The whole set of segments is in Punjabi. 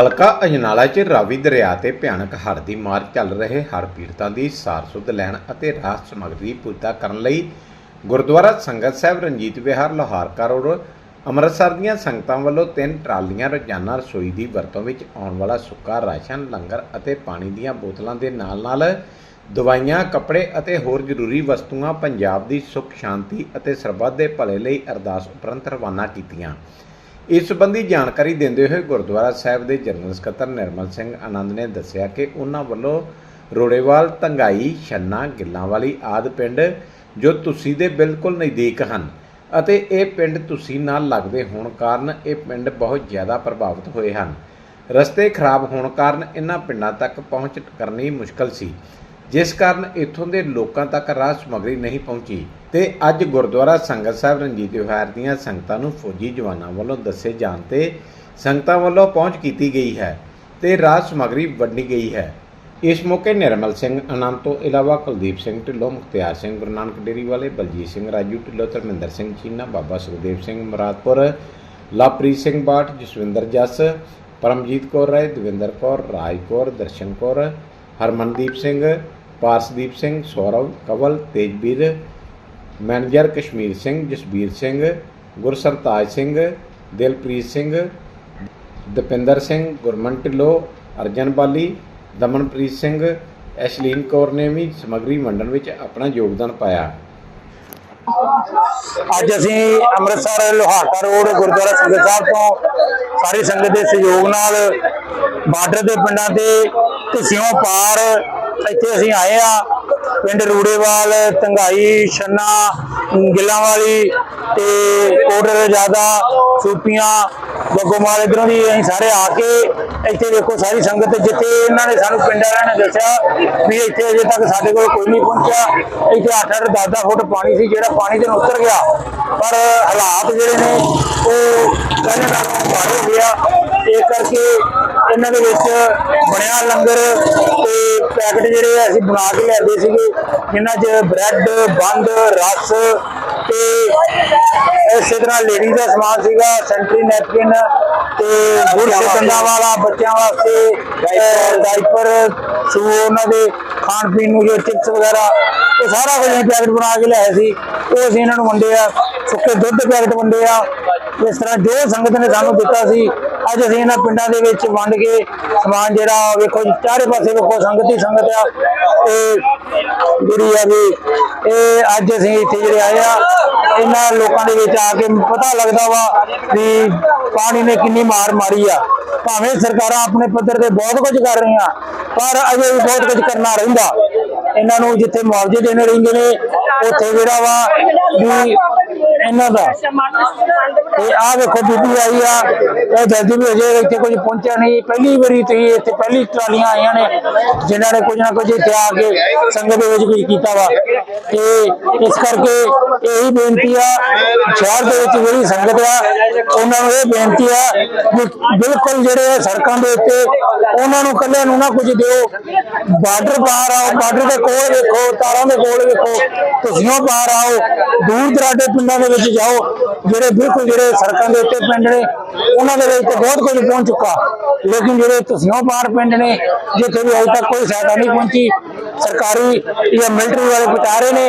ਹਲਕਾ ਅਜਨਾਲਾ 'ਚ ਰਾਵੀ ਦਰਿਆ ਤੇ ਭਿਆਨਕ ਹੜ੍ਹ ਦੀ ਮਾਰ ਚੱਲ ਰਹੇ ਹੜ੍ਹ ਪੀੜਤਾਂ ਦੀ ਸਾਰ ਸੁੱਧ ਲੈਣ ਅਤੇ ਰਾਹਤ ਸਮੱਗਰੀ ਪੂਰਤਾ ਕਰਨ ਲਈ ਗੁਰਦੁਆਰਾ ਸੰਗਤ ਸਾਹਿਬ ਰਣਜੀਤ ਵਿਹਾਰ, ਲਾਹੌਰ ਰੋਡ ਅੰਮ੍ਰਿਤਸਰ ਦੀਆਂ ਸੰਗਤਾਂ ਵੱਲੋਂ ਤਿੰਨ ਟਰਾਲੀਆਂ, ਰੋਜ਼ਾਨਾ ਰਸੋਈ ਦੀ ਵਰਤੋਂ ਵਿੱਚ ਆਉਣ ਵਾਲਾ ਸੁੱਕਾ ਰਾਸ਼ਨ, ਲੰਗਰ ਅਤੇ ਪਾਣੀ ਦੀਆਂ ਬੋਤਲਾਂ ਦੇ ਨਾਲ-ਨਾਲ ਦਵਾਈਆਂ, ਕੱਪੜੇ ਅਤੇ ਹੋਰ ਜ਼ਰੂਰੀ ਵਸਤੂਆਂ, ਪੰਜਾਬ ਦੀ ਸੁੱਖ, ਸ਼ਾਂਤੀ ਅਤੇ ਸਰਬੱਤ ਦੇ ਭਲੇ ਲਈ ਅਰਦਾਸ ਉਪਰੰਤ ਰਵਾਨਾ ਕੀਤੀਆਂ। ਇਸ ਸੰਬੰਧੀ ਜਾਣਕਾਰੀ ਦਿੰਦੇ ਹੋਏ ਗੁਰਦੁਆਰਾ ਸਾਹਿਬ ਦੇ ਜਨਰਲ ਸਕੱਤਰ ਨਿਰਮਲ ਸਿੰਘ ਆਨੰਦ ਨੇ ਦੱਸਿਆ ਕਿ ਉਹਨਾਂ ਵੱਲੋਂ ਰੋੜੇਵਾਲ, ਤੰਗਾਈ, ਛੰਨਾ, ਗਿੱਲਾਂਵਾਲੀ ਆਦ ਪਿੰਡ ਜੋ ਤੁਸੀਂ ਦੇ ਬਿਲਕੁਲ ਨਜ਼ਦੀਕ ਹਨ ਅਤੇ ਇਹ ਪਿੰਡ ਤੁਸੀਂ ਨਾਲ ਲੱਗਦੇ ਹੋਣ ਕਾਰਨ ਇਹ ਪਿੰਡ ਬਹੁਤ ਜ਼ਿਆਦਾ ਪ੍ਰਭਾਵਿਤ ਹੋਏ ਹਨ। ਰਸਤੇ ਖਰਾਬ ਹੋਣ ਕਾਰਨ ਇਹਨਾਂ ਪਿੰਡਾਂ ਤੱਕ ਪਹੁੰਚ ਕਰਨੀ ਮੁਸ਼ਕਲ ਸੀ। ਜਿਸ ਕਾਰਨ ਇੱਥੋਂ ਦੇ ਲੋਕਾਂ ਤੱਕ ਰਾਹ ਸਮੱਗਰੀ ਨਹੀਂ ਪਹੁੰਚੀ ਤੇ ਅੱਜ ਗੁਰਦੁਆਰਾ ਸੰਗਤ ਸਾਹਿਬ ਰਣਜੀਤ ਵਿਹਾਰ ਦੀਆਂ ਸੰਗਤਾਂ ਨੂੰ ਫੌਜੀ ਜਵਾਨਾਂ ਵੱਲੋਂ ਦੱਸੇ ਜਾਣ ਤੇ ਸੰਗਤਾਂ ਵੱਲੋਂ ਪਹੁੰਚ ਕੀਤੀ ਗਈ ਹੈ ਤੇ ਰਾਹ ਸਮੱਗਰੀ ਵੰਡੀ ਗਈ ਹੈ। ਇਸ ਮੌਕੇ ਨਿਰਮਲ ਸਿੰਘ ਆਨੰਦ ਤੋਂ ਇਲਾਵਾ ਕੁਲਦੀਪ ਸਿੰਘ ਢਿੱਲੋਂ, ਮੁਖਤਿਆਰ ਸਿੰਘ, ਗੁਰੂ ਨਾਨਕ ਡੇਰੀ ਵਾਲੇ ਬਲਜੀਤ ਸਿੰਘ, ਰਾਜੂ ਢਿੱਲੋਂ, ਧਰਮਿੰਦਰ ਸਿੰਘ ਚੀਨਾ, ਬਾਬਾ ਸੁਖਦੇਵ ਸਿੰਘ ਮਰਾਦਪੁਰ, ਲਵਪ੍ਰੀਤ ਸਿੰਘ ਬਾਠ, ਜਸਵਿੰਦਰ ਜੱਸ, ਪਰਮਜੀਤ ਕੌਰ ਰਾਏ, ਦਵਿੰਦਰ ਕੌਰ, ਰਾਜ ਕੌਰ, ਦਰਸ਼ਨ ਕੌਰ, ਹਰਮਨਦੀਪ ਸਿੰਘ ਪਾਰਸਦੀਪ ਸਿੰਘ, ਸੌਰਵ, ਕਵਲ ਤੇਜਵੀਰ ਮੈਨੇਜਰ ਕਸ਼ਮੀਰ ਸਿੰਘ, ਜਸਬੀਰ ਸਿੰਘ, ਗੁਰਸਰਤਾਜ ਸਿੰਘ, ਦਿਲਪ੍ਰੀਤ ਸਿੰਘ, ਦਪਿੰਦਰ ਸਿੰਘ, ਗੁਰਮਨ ਢਿੱਲੋਂ, ਅਰਜਨ ਬਾਲੀ, ਦਮਨਪ੍ਰੀਤ ਸਿੰਘ, ਐਸ਼ਲੀਨ ਕੌਰ ਨੇ ਵੀ ਸਮੱਗਰੀ ਵੰਡਣ ਵਿੱਚ ਆਪਣਾ ਯੋਗਦਾਨ ਪਾਇਆ। ਅੱਜ ਅਸੀਂ ਅੰਮ੍ਰਿਤਸਰ ਲੋਹਾਰਕਾ ਰੋਡ ਗੁਰਦੁਆਰਾ ਸੰਗਤ ਸਾਹਿਬ ਤੋਂ ਸਾਰੀ ਸੰਗਤ ਦੇ ਸਹਿਯੋਗ ਨਾਲ ਬਾਰਡਰ ਦੇ ਪਿੰਡਾਂ ਤੇ ਘਸਿਓਂ ਪਾਰ ਇੱਥੇ ਅਸੀਂ ਆਏ ਆ, ਪਿੰਡ ਰੂੜੇਵਾਲ ਤੰਗਾਈ ਛੰਨਾ, ਗਿੱਲਾਂਵਾਲੀ ਤੇ ਕੋਟਰ ਰਜਾਦਾ ਸੂਪੀਆਂ, ਬੱਗੋਮਾਲ, ਇਧਰੋਂ ਦੀ ਅਸੀਂ ਸਾਰੇ ਆ ਕੇ ਇੱਥੇ ਦੇਖੋ ਸਾਰੀ ਸੰਗਤ, ਜਿੱਥੇ ਇਹਨਾਂ ਨੇ ਸਾਨੂੰ ਪਿੰਡ ਵਾਲਿਆਂ ਨੇ ਦੱਸਿਆ ਵੀ ਇੱਥੇ ਅਜੇ ਤੱਕ ਸਾਡੇ ਕੋਲ ਕੋਈ ਨਹੀਂ ਪਹੁੰਚਿਆ। ਇੱਥੇ 8-8 10-10 ਫੁੱਟ ਪਾਣੀ ਸੀ, ਜਿਹੜਾ ਪਾਣੀ ਦੇ ਉਤਰ ਗਿਆ। ਪਰ ਹਾਲਾਤ ਜਿਹੜੇ ਨੇ, ਉਹ ਪਹਿਲੇ ਨਾਲੋਂ ਮਾੜੇ ਗਿਆ ਇਹ ਕਰਕੇ ਇਹਨਾਂ ਦੇ ਵਿੱਚ ਬਣਿਆ ਲੰਗਰ ਤੇ ਪੈਕਟ ਜਿਹੜੇ ਅਸੀਂ ਬਣਾ ਕੇ ਲਿਆਂਦੇ ਸੀਗੇ। ਜਿਨ੍ਹਾਂ 'ਚ ਬ੍ਰੈਡ ਬੰਦ ਰਸ ਤੇ ਇਸੇ ਤਰ੍ਹਾਂ ਲੇਡੀ ਦਾ ਸਮਾਨ ਸੀਗਾ ਸੈਂਟਰੀ ਨੈਪਕਿਨ ਤੇ ਬੁਰਸ਼ ਦੰਦਾਂ ਵਾਲਾ ਬੱਚਿਆਂ ਵਾਸਤੇ ਡਾਈਪਰ ਸ਼ੂ ਉਹਨਾਂ ਦੇ ਖਾਣ ਪੀਣ ਨੂੰ ਜੋ ਚਿਪਸ ਵਗੈਰਾ ਉਹ ਸਾਰਾ ਕੁਝ ਅਸੀਂ ਪੈਕਟ ਬਣਾ ਕੇ ਲਿਆਏ ਸੀ। ਉਹ ਅਸੀਂ ਇਹਨਾਂ ਨੂੰ ਵੰਡੇ ਆ। ਸੁੱਕੇ ਦੁੱਧ ਪੈਕਟ ਵੰਡੇ ਆ। ਇਸ ਤਰ੍ਹਾਂ ਜੋ ਸੰਗਤ ਨੇ ਸਾਨੂੰ ਦਿੱਤਾ ਸੀ ਅੱਜ ਅਸੀਂ ਇਹਨਾਂ ਪਿੰਡਾਂ ਦੇ ਵਿੱਚ ਵੰਡ ਕੇ ਸਮਾਨ ਜਿਹੜਾ ਵੇਖੋ ਚਾਰੇ ਪਾਸੇ ਵੇਖੋ ਸੰਗਤ ਹੀ ਸੰਗਤ ਆ। ਤੇ ਜਿਹੜੀ ਆ ਵੀ ਇਹ ਅੱਜ ਅਸੀਂ ਇੱਥੇ ਜਿਹੜੇ ਆਏ ਆ, ਇਹਨਾਂ ਲੋਕਾਂ ਦੇ ਵਿੱਚ ਆ ਕੇ ਪਤਾ ਲੱਗਦਾ ਵਾ ਵੀ ਪਾਣੀ ਨੇ ਕਿੰਨੀ ਮਾਰ ਮਾਰੀ ਆ। ਭਾਵੇਂ ਸਰਕਾਰਾਂ ਆਪਣੇ ਪੱਧਰ ਤੇ ਬਹੁਤ ਕੁਝ ਕਰ ਰਹੀਆਂ, ਪਰ ਅਜੇ ਵੀ ਬਹੁਤ ਕੁਝ ਕਰਨਾ ਰਹਿੰਦਾ। ਇਹਨਾਂ ਨੂੰ ਜਿੱਥੇ ਮੁਆਵਜ਼ੇ ਦੇਣੇ ਰਹਿੰਦੇ ਨੇ, ਉੱਥੇ ਜਿਹੜਾ ਵਾ ਵੀ ਇਹਨਾਂ ਦਾ। ਤੇ ਆ ਵੇਖੋ ਬੀਬੀ ਆਈ ਆ, ਇਹ ਜਲਦੀ ਵੀ ਅਜੇ ਇੱਥੇ ਕੁਝ ਪਹੁੰਚਿਆ ਨਹੀਂ। ਪਹਿਲੀ ਵਾਰੀ ਤੁਸੀਂ ਇੱਥੇ ਪਹਿਲੀ ਟਰਾਲੀਆਂ ਆਈਆਂ ਨੇ, ਜਿਨ੍ਹਾਂ ਨੇ ਕੁਝ ਨਾ ਕੁਝ ਇੱਥੇ ਆ ਕੇ ਸੰਗਤ ਦੇ ਵਿੱਚ ਕੁਝ ਕੀਤਾ ਵਾ। ਤੇ ਇਸ ਕਰਕੇ ਇਹੀ ਬੇਨਤੀ ਆ, ਸ਼ਹਿਰ ਦੇ ਵਿੱਚ ਜਿਹੜੀ ਸੰਗਤ ਆ, ਉਹਨਾਂ ਨੂੰ ਇਹ ਬੇਨਤੀ ਆ ਵੀ ਬਿਲਕੁਲ ਜਿਹੜੇ ਸੜਕਾਂ ਦੇ ਉੱਤੇ ਉਹਨਾਂ ਨੂੰ ਕੱਲਿਆਂ ਨੂੰ ਨਾ ਕੁਝ ਦਿਓ। ਬਾਰਡਰ ਪਾਰ ਆਓ, ਬਾਰਡਰ ਦੇ ਕੋਲ ਵੇਖੋ, ਤਾਰਾਂ ਦੇ ਕੋਲ ਵੇਖੋ, ਤੁਸੀਂ ਉਹ ਪਾਰ ਆਓ। ਦੂਰ ਦਰਾਡੇ ਪਿੰਡਾਂ ਦੇ ਵਿੱਚ ਜਾਓ, ਜਿਹੜੇ ਬਿਲਕੁਲ ਜਿਹੜੇ ਸੜਕਾਂ ਦੇ ਉੱਤੇ ਪਿੰਡ ਨੇ, ਉਹਨਾਂ ਦੇ ਵਿੱਚ ਤਾਂ ਬਹੁਤ ਕੁਝ ਪਹੁੰਚ ਚੁੱਕਾ। ਲੇਕਿਨ ਜਿਹੜੇ ਤੁਸੀਂ ਪਾਰ ਪਿੰਡ ਨੇ, ਜਿੱਥੇ ਵੀ ਅਜੇ ਤੱਕ ਕੋਈ ਸਹਾਇਤਾ ਨਹੀਂ ਪਹੁੰਚੀ, ਸਰਕਾਰੀ ਜਾਂ ਮਿਲਟਰੀ ਵਾਲੇ ਪਹੁੰਚਾ ਰਹੇ ਨੇ,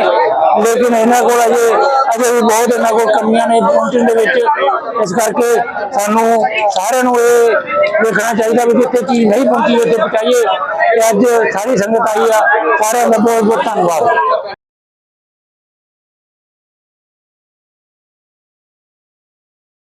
ਲੇਕਿਨ ਇਹਨਾਂ ਕੋਲ ਅਜੇ ਅਜੇ ਵੀ ਬਹੁਤ ਇਹਨਾਂ ਕੋਲ ਕਮੀਆਂ ਨੇ ਪਹੁੰਚਣ ਦੇ ਵਿੱਚ। ਇਸ ਕਰਕੇ ਸਾਨੂੰ ਸਾਰਿਆਂ ਨੂੰ ਇਹ ਦੇਖਣਾ ਚਾਹੀਦਾ ਵੀ ਜਿੱਥੇ ਚੀਜ਼ ਨਹੀਂ ਪਹੁੰਚੀ, ਉੱਥੇ ਪਹੁੰਚਾਈਏ। ਤੇ ਅੱਜ ਸਾਰੀ ਸੰਗਤ ਆਈ ਆ, ਸਾਰਿਆਂ ਦਾ ਬਹੁਤ ਬਹੁਤ ਧੰਨਵਾਦ।